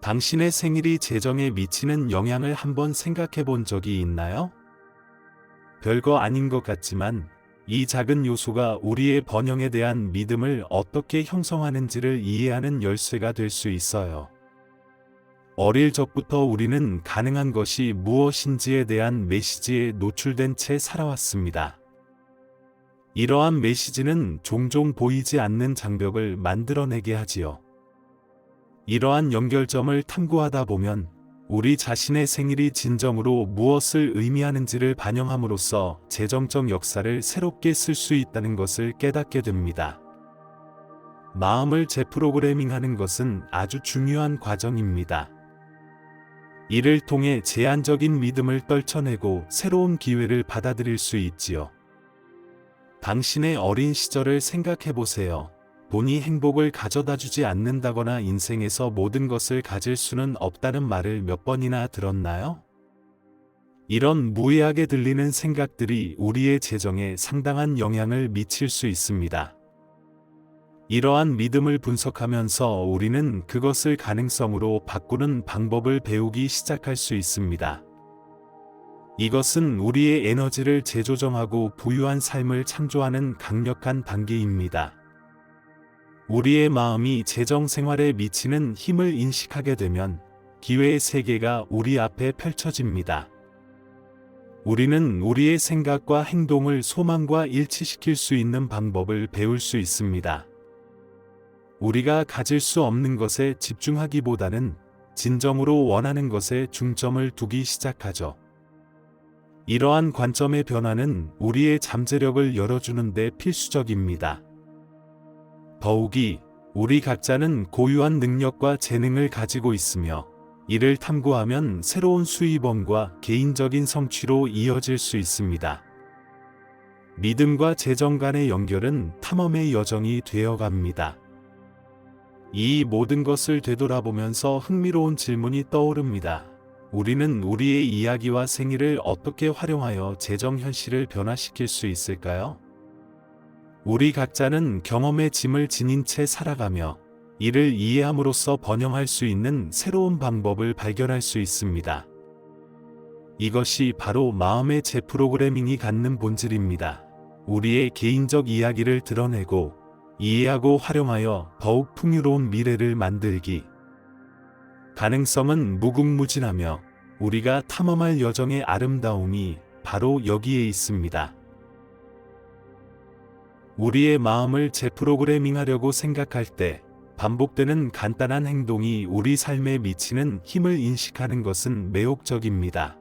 당신의 생일이 재정에 미치는 영향을 한번 생각해 본 적이 있나요? 별거 아닌 것 같지만 이 작은 요소가 우리의 번영에 대한 믿음을 어떻게 형성하는지를 이해하는 열쇠가 될 수 있어요. 어릴 적부터 우리는 가능한 것이 무엇인지에 대한 메시지에 노출된 채 살아왔습니다. 이러한 메시지는 종종 보이지 않는 장벽을 만들어내게 하지요. 이러한 연결점을 탐구하다 보면 우리 자신의 생일이 진정으로 무엇을 의미하는지를 반영함으로써 재정적 역사를 새롭게 쓸 수 있다는 것을 깨닫게 됩니다. 마음을 재프로그래밍하는 것은 아주 중요한 과정입니다. 이를 통해 제한적인 믿음을 떨쳐내고 새로운 기회를 받아들일 수 있지요. 당신의 어린 시절을 생각해 보세요. 돈이 행복을 가져다 주지 않는다거나 인생에서 모든 것을 가질 수는 없다는 말을 몇 번이나 들었나요? 이런 무해하게 들리는 생각들이 우리의 재정에 상당한 영향을 미칠 수 있습니다. 이러한 믿음을 분석하면서 우리는 그것을 가능성으로 바꾸는 방법을 배우기 시작할 수 있습니다. 이것은 우리의 에너지를 재조정하고 부유한 삶을 창조하는 강력한 단계입니다. 우리의 마음이 재정 생활에 미치는 힘을 인식하게 되면 기회의 세계가 우리 앞에 펼쳐집니다. 우리는 우리의 생각과 행동을 소망과 일치시킬 수 있는 방법을 배울 수 있습니다. 우리가 가질 수 없는 것에 집중하기보다는 진정으로 원하는 것에 중점을 두기 시작하죠. 이러한 관점의 변화는 우리의 잠재력을 열어주는데 필수적입니다. 더욱이 우리 각자는 고유한 능력과 재능을 가지고 있으며 이를 탐구하면 새로운 수입원과 개인적인 성취로 이어질 수 있습니다. 믿음과 재정 간의 연결은 탐험의 여정이 되어 갑니다. 이 모든 것을 되돌아보면서 흥미로운 질문이 떠오릅니다. 우리는 우리의 이야기와 생일을 어떻게 활용하여 재정 현실을 변화시킬 수 있을까요? 우리 각자는 경험의 짐을 지닌 채 살아가며 이를 이해함으로써 번영할 수 있는 새로운 방법을 발견할 수 있습니다. 이것이 바로 마음의 재프로그래밍이 갖는 본질입니다. 우리의 개인적 이야기를 드러내고 이해하고 활용하여 더욱 풍요로운 미래를 만들기. 가능성은 무궁무진하며 우리가 탐험할 여정의 아름다움이 바로 여기에 있습니다. 우리의 마음을 재프로그래밍하려고 생각할 때 반복되는 간단한 행동이 우리 삶에 미치는 힘을 인식하는 것은 매혹적입니다.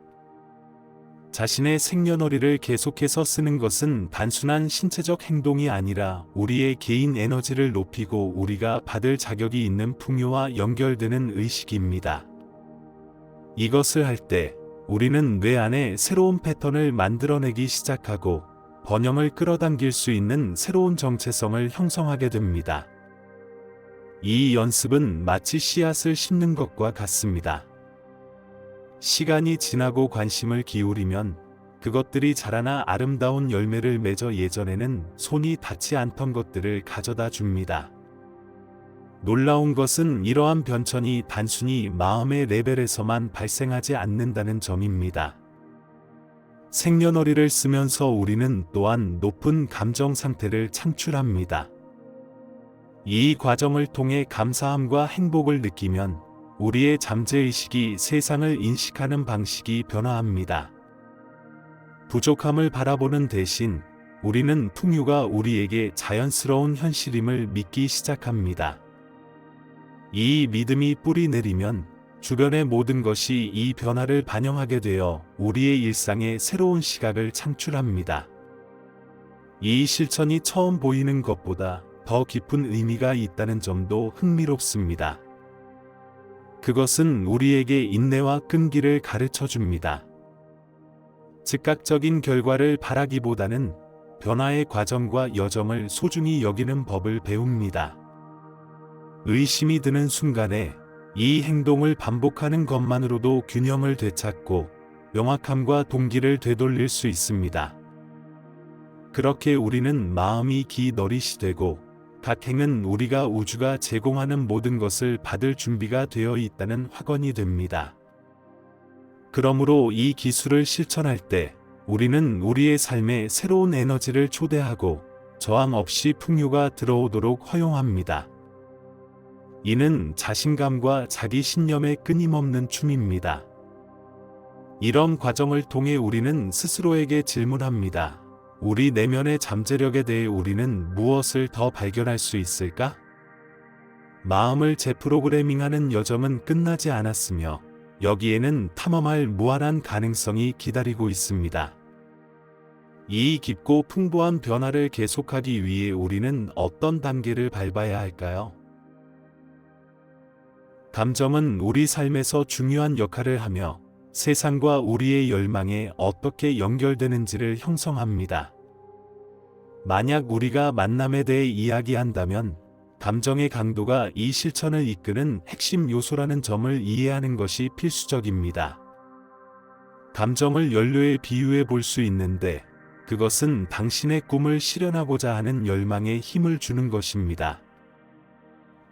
자신의 생년월일을 계속해서 쓰는 것은 단순한 신체적 행동이 아니라 우리의 개인 에너지를 높이고 우리가 받을 자격이 있는 풍요와 연결되는 의식입니다. 이것을 할 때 우리는 뇌 안에 새로운 패턴을 만들어내기 시작하고 번영을 끌어당길 수 있는 새로운 정체성을 형성하게 됩니다. 이 연습은 마치 씨앗을 심는 것과 같습니다. 시간이 지나고 관심을 기울이면 그것들이 자라나 아름다운 열매를 맺어 예전에는 손이 닿지 않던 것들을 가져다 줍니다. 놀라운 것은 이러한 변천이 단순히 마음의 레벨에서만 발생하지 않는다는 점입니다. 생년월일을 쓰면서 우리는 또한 높은 감정 상태를 창출합니다. 이 과정을 통해 감사함과 행복을 느끼면 우리의 잠재의식이 세상을 인식하는 방식이 변화합니다. 부족함을 바라보는 대신 우리는 풍요가 우리에게 자연스러운 현실임을 믿기 시작합니다. 이 믿음이 뿌리 내리면 주변의 모든 것이 이 변화를 반영하게 되어 우리의 일상에 새로운 시각을 창출합니다. 이 실천이 처음 보이는 것보다 더 깊은 의미가 있다는 점도 흥미롭습니다. 그것은 우리에게 인내와 끈기를 가르쳐 줍니다. 즉각적인 결과를 바라기보다는 변화의 과정과 여정을 소중히 여기는 법을 배웁니다. 의심이 드는 순간에 이 행동을 반복하는 것만으로도 균형을 되찾고 명확함과 동기를 되돌릴 수 있습니다. 그렇게 우리는 마음이 기너릿이 되고 각 행은 우리가 우주가 제공하는 모든 것을 받을 준비가 되어 있다는 확언이 됩니다. 그러므로 이 기술을 실천할 때 우리는 우리의 삶에 새로운 에너지를 초대하고 저항 없이 풍요가 들어오도록 허용합니다. 이는 자신감과 자기 신념의 끊임없는 춤입니다. 이런 과정을 통해 우리는 스스로에게 질문합니다. 우리 내면의 잠재력에 대해 우리는 무엇을 더 발견할 수 있을까? 마음을 재프로그래밍하는 여정은 끝나지 않았으며 여기에는 탐험할 무한한 가능성이 기다리고 있습니다. 이 깊고 풍부한 변화를 계속하기 위해 우리는 어떤 단계를 밟아야 할까요? 감정은 우리 삶에서 중요한 역할을 하며 세상과 우리의 열망에 어떻게 연결되는지를 형성합니다. 만약 우리가 만남에 대해 이야기한다면 감정의 강도가 이 실천을 이끄는 핵심 요소라는 점을 이해하는 것이 필수적입니다. 감정을 연료에 비유해 볼 수 있는데 그것은 당신의 꿈을 실현하고자 하는 열망에 힘을 주는 것입니다.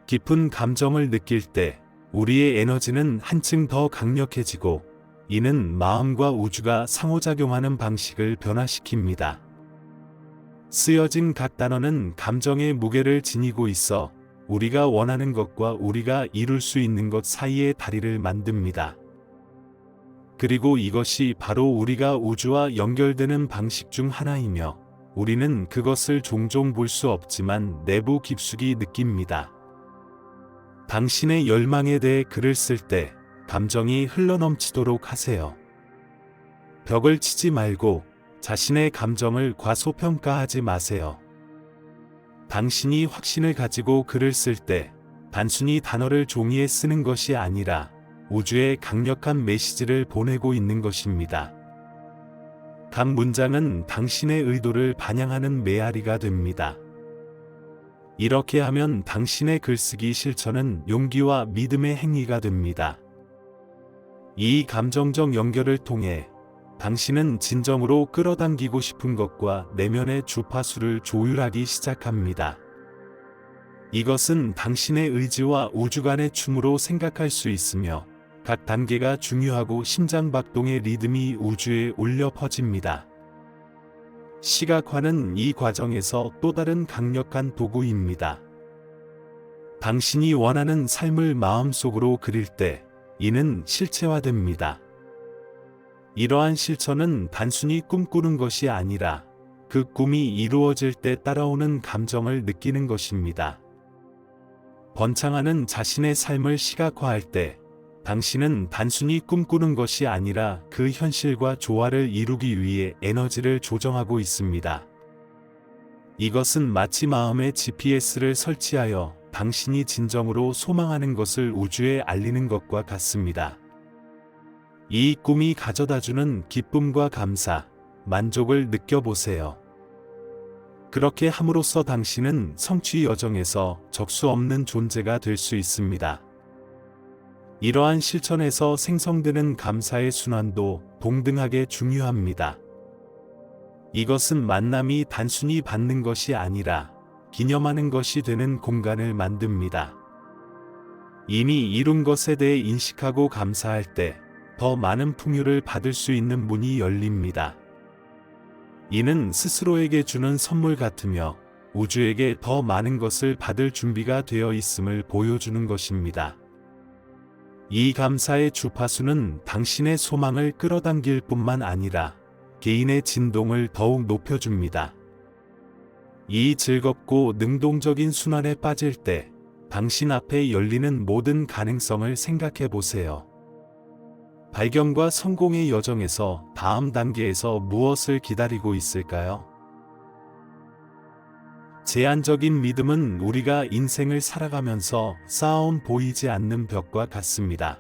깊은 감정을 느낄 때 우리의 에너지는 한층 더 강력해지고 이는 마음과 우주가 상호작용하는 방식을 변화시킵니다. 쓰여진 각 단어는 감정의 무게를 지니고 있어 우리가 원하는 것과 우리가 이룰 수 있는 것 사이의 다리를 만듭니다. 그리고 이것이 바로 우리가 우주와 연결되는 방식 중 하나이며 우리는 그것을 종종 볼 수 없지만 내부 깊숙이 느낍니다. 당신의 열망에 대해 글을 쓸 때 감정이 흘러넘치도록 하세요. 벽을 치지 말고 자신의 감정을 과소평가하지 마세요. 당신이 확신을 가지고 글을 쓸 때 단순히 단어를 종이에 쓰는 것이 아니라 우주에 강력한 메시지를 보내고 있는 것입니다. 각 문장은 당신의 의도를 반영하는 메아리가 됩니다. 이렇게 하면 당신의 글쓰기 실천은 용기와 믿음의 행위가 됩니다. 이 감정적 연결을 통해 당신은 진정으로 끌어당기고 싶은 것과 내면의 주파수를 조율하기 시작합니다. 이것은 당신의 의지와 우주 간의 춤으로 생각할 수 있으며 각 단계가 중요하고 심장박동의 리듬이 우주에 울려 퍼집니다. 시각화는 이 과정에서 또 다른 강력한 도구입니다. 당신이 원하는 삶을 마음속으로 그릴 때 이는 실체화됩니다. 이러한 실천은 단순히 꿈꾸는 것이 아니라 그 꿈이 이루어질 때 따라오는 감정을 느끼는 것입니다. 번창하는 자신의 삶을 시각화할 때 당신은 단순히 꿈꾸는 것이 아니라 그 현실과 조화를 이루기 위해 에너지를 조정하고 있습니다. 이것은 마치 마음의 GPS를 설치하여 당신이 진정으로 소망하는 것을 우주에 알리는 것과 같습니다. 이 꿈이 가져다주는 기쁨과 감사, 만족을 느껴보세요. 그렇게 함으로써 당신은 성취 여정에서 적수 없는 존재가 될 수 있습니다. 이러한 실천에서 생성되는 감사의 순환도 동등하게 중요합니다. 이것은 만남이 단순히 받는 것이 아니라 기념하는 것이 되는 공간을 만듭니다. 이미 이룬 것에 대해 인식하고 감사할 때 더 많은 풍요를 받을 수 있는 문이 열립니다. 이는 스스로에게 주는 선물 같으며 우주에게 더 많은 것을 받을 준비가 되어 있음을 보여주는 것입니다. 이 감사의 주파수는 당신의 소망을 끌어당길 뿐만 아니라 개인의 진동을 더욱 높여줍니다. 이 즐겁고 능동적인 순환에 빠질 때 당신 앞에 열리는 모든 가능성을 생각해 보세요. 발견과 성공의 여정에서 다음 단계에서 무엇을 기다리고 있을까요? 제한적인 믿음은 우리가 인생을 살아가면서 쌓아온 보이지 않는 벽과 같습니다.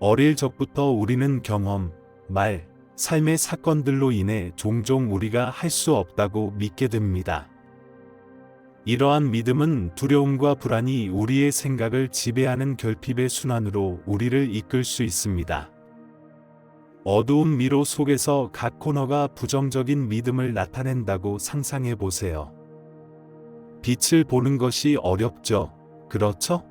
어릴 적부터 우리는 경험, 말, 삶의 사건들로 인해 종종 우리가 할 수 없다고 믿게 됩니다. 이러한 믿음은 두려움과 불안이 우리의 생각을 지배하는 결핍의 순환으로 우리를 이끌 수 있습니다. 어두운 미로 속에서 각 코너가 부정적인 믿음을 나타낸다고 상상해 보세요. 빛을 보는 것이 어렵죠. 그렇죠?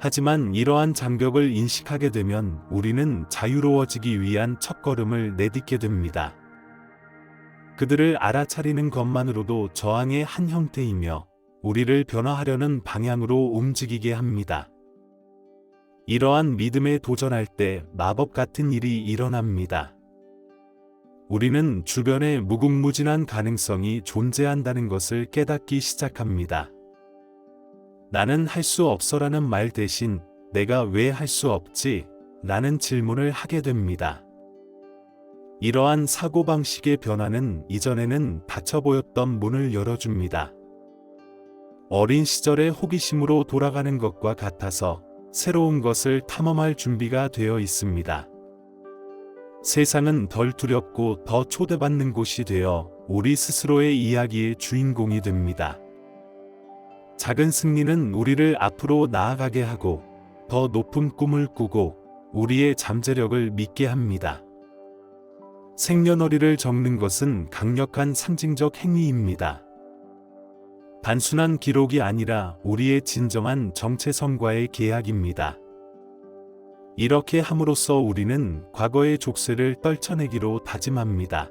하지만 이러한 장벽을 인식하게 되면 우리는 자유로워지기 위한 첫걸음을 내딛게 됩니다. 그들을 알아차리는 것만으로도 저항의 한 형태이며 우리를 변화하려는 방향으로 움직이게 합니다. 이러한 믿음에 도전할 때 마법 같은 일이 일어납니다. 우리는 주변에 무궁무진한 가능성이 존재한다는 것을 깨닫기 시작합니다. 나는 할 수 없어라는 말 대신 내가 왜 할 수 없지? 라는 질문을 하게 됩니다. 이러한 사고방식의 변화는 이전에는 닫혀 보였던 문을 열어줍니다. 어린 시절의 호기심으로 돌아가는 것과 같아서 새로운 것을 탐험할 준비가 되어 있습니다. 세상은 덜 두렵고 더 초대받는 곳이 되어 우리 스스로의 이야기의 주인공이 됩니다. 작은 승리는 우리를 앞으로 나아가게 하고 더 높은 꿈을 꾸고 우리의 잠재력을 믿게 합니다. 생년월일을 적는 것은 강력한 상징적 행위입니다. 단순한 기록이 아니라 우리의 진정한 정체성과의 계약입니다. 이렇게 함으로써 우리는 과거의 족쇄를 떨쳐내기로 다짐합니다.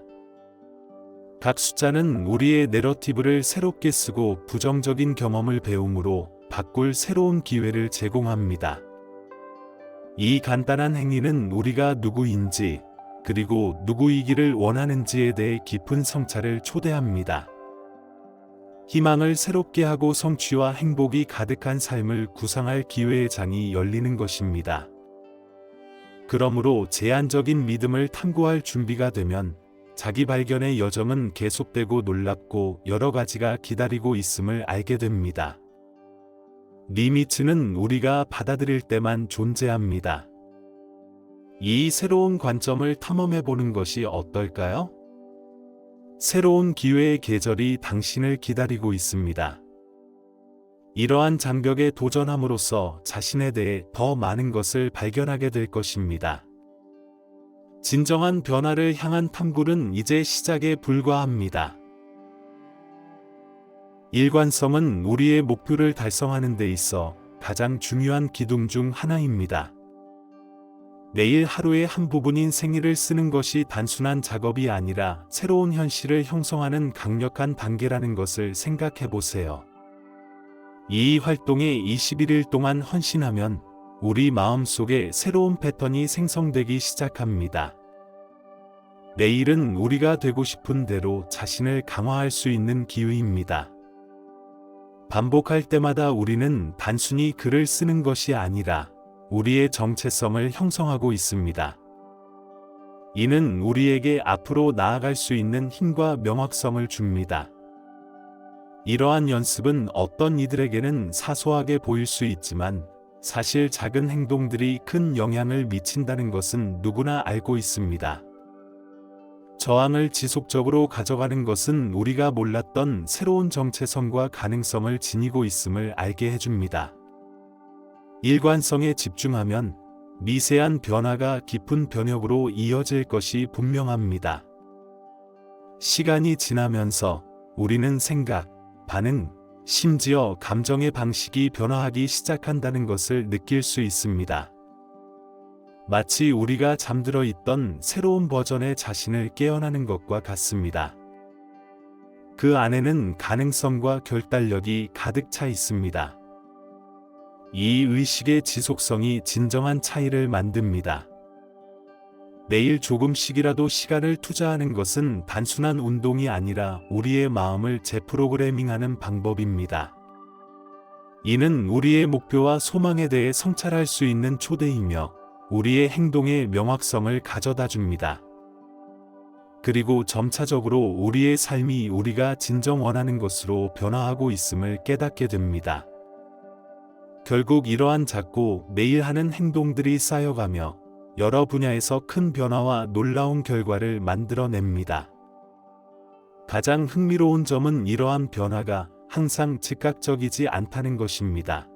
각 숫자는 우리의 내러티브를 새롭게 쓰고 부정적인 경험을 배움으로 바꿀 새로운 기회를 제공합니다. 이 간단한 행위는 우리가 누구인지 그리고 누구이기를 원하는지에 대해 깊은 성찰을 초대합니다. 희망을 새롭게 하고 성취와 행복이 가득한 삶을 구상할 기회의 장이 열리는 것입니다. 그러므로 제한적인 믿음을 탐구할 준비가 되면 자기 발견의 여정은 계속되고 놀랍고 여러 가지가 기다리고 있음을 알게 됩니다. 리미츠는 우리가 받아들일 때만 존재합니다. 이 새로운 관점을 탐험해 보는 것이 어떨까요? 새로운 기회의 계절이 당신을 기다리고 있습니다. 이러한 장벽에 도전함으로써 자신에 대해 더 많은 것을 발견하게 될 것입니다. 진정한 변화를 향한 탐구는 이제 시작에 불과합니다. 일관성은 우리의 목표를 달성하는 데 있어 가장 중요한 기둥 중 하나입니다. 매일 하루의 한 부분인 생일을 쓰는 것이 단순한 작업이 아니라 새로운 현실을 형성하는 강력한 단계라는 것을 생각해 보세요. 이 활동에 21일 동안 헌신하면 우리 마음 속에 새로운 패턴이 생성되기 시작합니다. 내일은 우리가 되고 싶은 대로 자신을 강화할 수 있는 기회입니다. 반복할 때마다 우리는 단순히 글을 쓰는 것이 아니라 우리의 정체성을 형성하고 있습니다. 이는 우리에게 앞으로 나아갈 수 있는 힘과 명확성을 줍니다. 이러한 연습은 어떤 이들에게는 사소하게 보일 수 있지만 사실 작은 행동들이 큰 영향을 미친다는 것은 누구나 알고 있습니다. 저항을 지속적으로 가져가는 것은 우리가 몰랐던 새로운 정체성과 가능성을 지니고 있음을 알게 해줍니다. 일관성에 집중하면 미세한 변화가 깊은 변혁으로 이어질 것이 분명합니다. 시간이 지나면서 우리는 생각, 반응, 심지어 감정의 방식이 변화하기 시작한다는 것을 느낄 수 있습니다. 마치 우리가 잠들어 있던 새로운 버전의 자신을 깨어나는 것과 같습니다. 그 안에는 가능성과 결단력이 가득 차 있습니다. 이 의식의 지속성이 진정한 차이를 만듭니다. 매일 조금씩이라도 시간을 투자하는 것은 단순한 운동이 아니라 우리의 마음을 재프로그래밍하는 방법입니다. 이는 우리의 목표와 소망에 대해 성찰할 수 있는 초대이며 우리의 행동의 명확성을 가져다 줍니다. 그리고 점차적으로 우리의 삶이 우리가 진정 원하는 것으로 변화하고 있음을 깨닫게 됩니다. 결국 이러한 작고 매일 하는 행동들이 쌓여가며 여러 분야에서 큰 변화와 놀라운 결과를 만들어냅니다. 가장 흥미로운 점은 이러한 변화가 항상 즉각적이지 않다는 것입니다.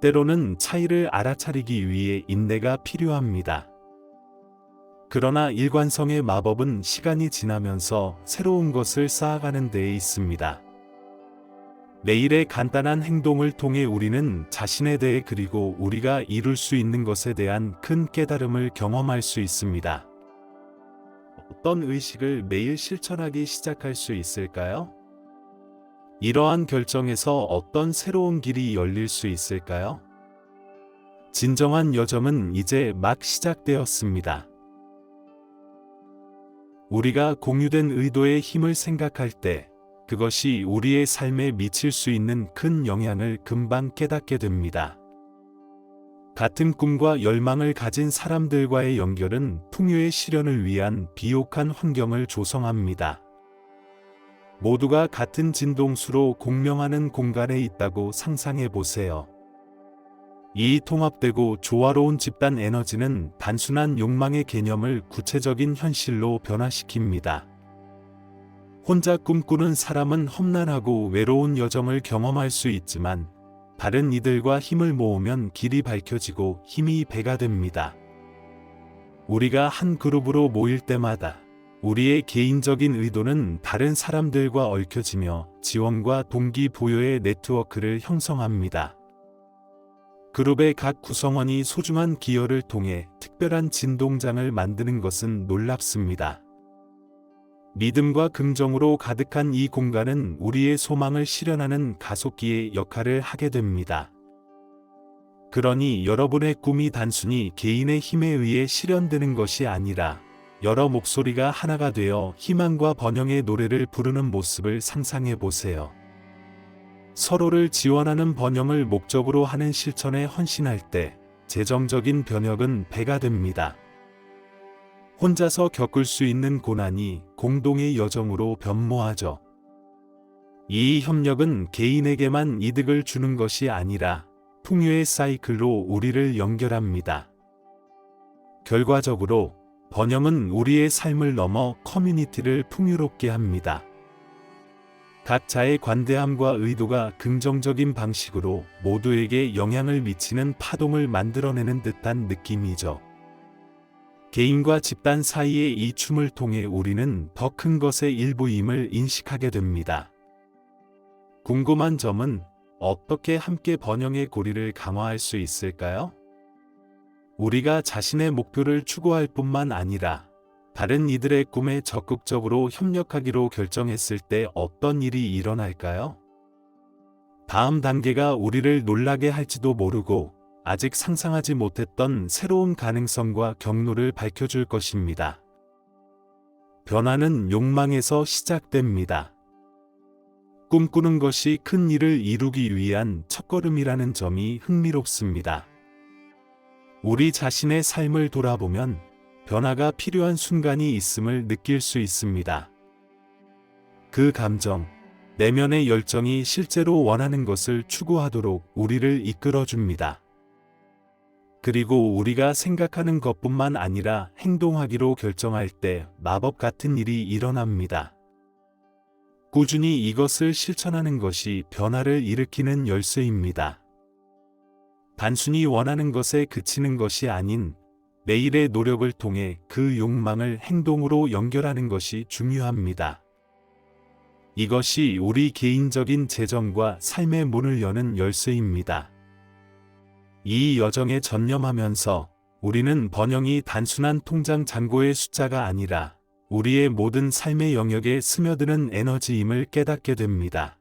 때로는 차이를 알아차리기 위해 인내가 필요합니다. 그러나 일관성의 마법은 시간이 지나면서 새로운 것을 쌓아가는 데에 있습니다. 매일의 간단한 행동을 통해 우리는 자신에 대해 그리고 우리가 이룰 수 있는 것에 대한 큰 깨달음을 경험할 수 있습니다. 어떤 의식을 매일 실천하기 시작할 수 있을까요? 이러한 결정에서 어떤 새로운 길이 열릴 수 있을까요? 진정한 여정은 이제 막 시작되었습니다. 우리가 공유된 의도의 힘을 생각할 때 그것이 우리의 삶에 미칠 수 있는 큰 영향을 금방 깨닫게 됩니다. 같은 꿈과 열망을 가진 사람들과의 연결은 풍요의 실현을 위한 비옥한 환경을 조성합니다. 모두가 같은 진동수로 공명하는 공간에 있다고 상상해 보세요. 이 통합되고 조화로운 집단 에너지는 단순한 욕망의 개념을 구체적인 현실로 변화시킵니다. 혼자 꿈꾸는 사람은 험난하고 외로운 여정을 경험할 수 있지만 다른 이들과 힘을 모으면 길이 밝혀지고 힘이 배가 됩니다. 우리가 한 그룹으로 모일 때마다 우리의 개인적인 의도는 다른 사람들과 얽혀지며 지원과 동기부여의 네트워크를 형성합니다. 그룹의 각 구성원이 소중한 기여를 통해 특별한 진동장을 만드는 것은 놀랍습니다. 믿음과 긍정으로 가득한 이 공간은 우리의 소망을 실현하는 가속기의 역할을 하게 됩니다. 그러니 여러분의 꿈이 단순히 개인의 힘에 의해 실현되는 것이 아니라 여러 목소리가 하나가 되어 희망과 번영의 노래를 부르는 모습을 상상해 보세요. 서로를 지원하는 번영을 목적으로 하는 실천에 헌신할 때 재정적인 변혁은 배가 됩니다. 혼자서 겪을 수 있는 고난이 공동의 여정으로 변모하죠. 이 협력은 개인에게만 이득을 주는 것이 아니라 풍요의 사이클로 우리를 연결합니다. 결과적으로 번영은 우리의 삶을 넘어 커뮤니티를 풍요롭게 합니다. 각자의 관대함과 의도가 긍정적인 방식으로 모두에게 영향을 미치는 파동을 만들어내는 듯한 느낌이죠. 개인과 집단 사이의 이 춤을 통해 우리는 더 큰 것의 일부임을 인식하게 됩니다. 궁금한 점은 어떻게 함께 번영의 고리를 강화할 수 있을까요? 우리가 자신의 목표를 추구할 뿐만 아니라 다른 이들의 꿈에 적극적으로 협력하기로 결정했을 때 어떤 일이 일어날까요? 다음 단계가 우리를 놀라게 할지도 모르고 아직 상상하지 못했던 새로운 가능성과 경로를 밝혀줄 것입니다. 변화는 욕망에서 시작됩니다. 꿈꾸는 것이 큰 일을 이루기 위한 첫걸음이라는 점이 흥미롭습니다. 우리 자신의 삶을 돌아보면 변화가 필요한 순간이 있음을 느낄 수 있습니다. 그 감정, 내면의 열정이 실제로 원하는 것을 추구하도록 우리를 이끌어 줍니다. 그리고 우리가 생각하는 것뿐만 아니라 행동하기로 결정할 때 마법 같은 일이 일어납니다. 꾸준히 이것을 실천하는 것이 변화를 일으키는 열쇠입니다. 단순히 원하는 것에 그치는 것이 아닌 매일의 노력을 통해 그 욕망을 행동으로 연결하는 것이 중요합니다. 이것이 우리 개인적인 재정과 삶의 문을 여는 열쇠입니다. 이 여정에 전념하면서 우리는 번영이 단순한 통장 잔고의 숫자가 아니라 우리의 모든 삶의 영역에 스며드는 에너지임을 깨닫게 됩니다.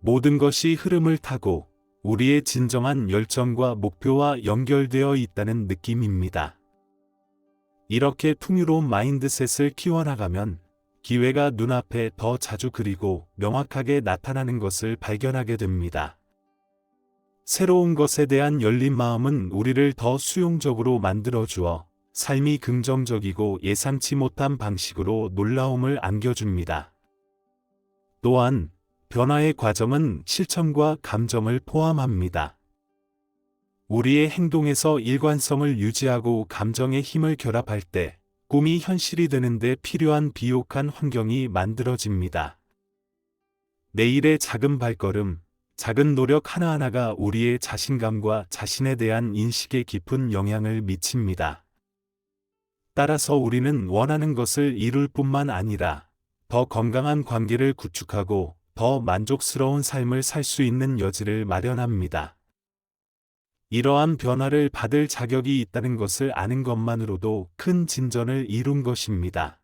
모든 것이 흐름을 타고 우리의 진정한 열정과 목표와 연결되어 있다는 느낌입니다. 이렇게 풍요로운 마인드셋을 키워나가면 기회가 눈앞에 더 자주 그리고 명확하게 나타나는 것을 발견하게 됩니다. 새로운 것에 대한 열린 마음은 우리를 더 수용적으로 만들어 주어 삶이 긍정적이고 예상치 못한 방식으로 놀라움을 안겨줍니다. 또한 변화의 과정은 실천과 감정을 포함합니다. 우리의 행동에서 일관성을 유지하고 감정의 힘을 결합할 때 꿈이 현실이 되는데 필요한 비옥한 환경이 만들어집니다. 내일의 작은 발걸음, 작은 노력 하나하나가 우리의 자신감과 자신에 대한 인식에 깊은 영향을 미칩니다. 따라서 우리는 원하는 것을 이룰 뿐만 아니라 더 건강한 관계를 구축하고 더 만족스러운 삶을 살 수 있는 여지를 마련합니다. 이러한 변화를 받을 자격이 있다는 것을 아는 것만으로도 큰 진전을 이룬 것입니다.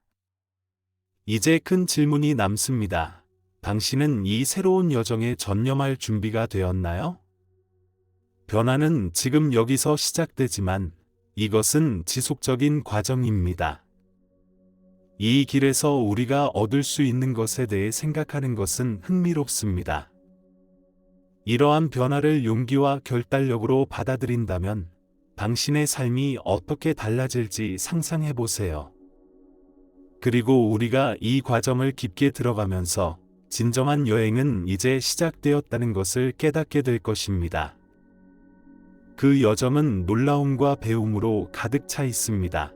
이제 큰 질문이 남습니다. 당신은 이 새로운 여정에 전념할 준비가 되었나요? 변화는 지금 여기서 시작되지만 이것은 지속적인 과정입니다. 이 길에서 우리가 얻을 수 있는 것에 대해 생각하는 것은 흥미롭습니다. 이러한 변화를 용기와 결단력으로 받아들인다면 당신의 삶이 어떻게 달라질지 상상해 보세요. 그리고 우리가 이 과정을 깊게 들어가면서 진정한 여행은 이제 시작되었다는 것을 깨닫게 될 것입니다. 그 여정은 놀라움과 배움으로 가득 차 있습니다.